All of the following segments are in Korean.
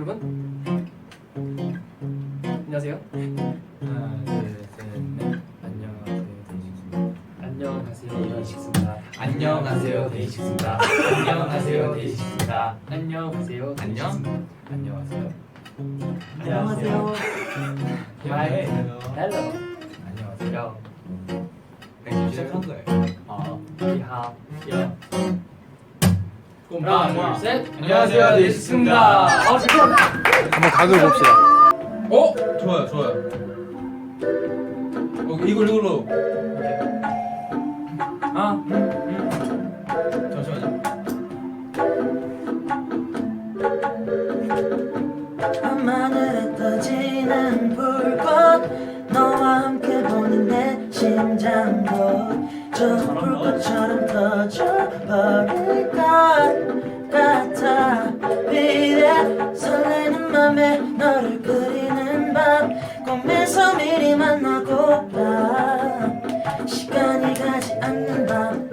여러분? 안녕하세요. 하나 둘셋넷. 안녕하세요. 데이식스입니다 안녕하세요. 안녕하세요. 데이식스입니다 안녕하세요. 데이식스입니다 안녕하세요. 안녕 안녕하세요. 안녕하세요. 하이 Hello. 안녕하세요. 지금 시작한 거예요. 아 니하 하나, 둘, 셋. 안녕하세요, 데이식스입니다. 아, 잠깐만. 한번 각을 봅시다. 어? 좋아요, 좋아요. 어, 이걸 이걸로. 아 잠시만요. 밤하늘에 떠지는 불꽃 너와 함께 보는 내 심장도 저 불꽃처럼 터져버릴 것 같아. 미래 설레는 맘에 너를 그리는 밤. 꿈에서 미리 만나고 봐 시간이 가지 않는 밤.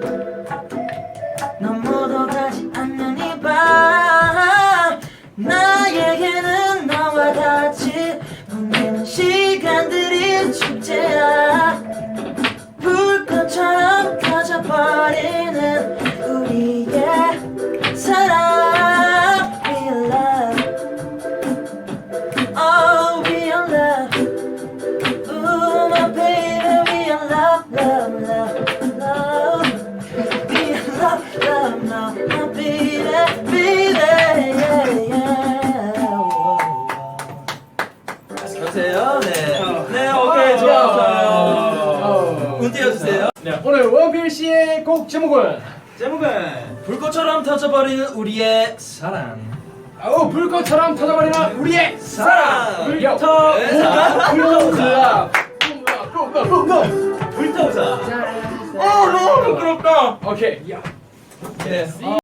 너무도 가지 않는 이 밤. 나에게는 너와 같이 보내는 시 버리는 우리의 사랑 We love Oh we in love Ooh my baby we in love love love love be in love, love, love, there, be there, yeah, yeah. 안녕하세요. 네. 네, 아, 오케이, 좋아요. 네, 오늘 원필 씨의 곡 제목은 제목은 불꽃처럼 터져버리는 우리의 사랑. 아우 불꽃처럼 터져버리는 우리의 사랑. 불터- 불터 불터 불터 불타오자. 불터. 어, 너무 부끄럽다. 오케이. 야. 네.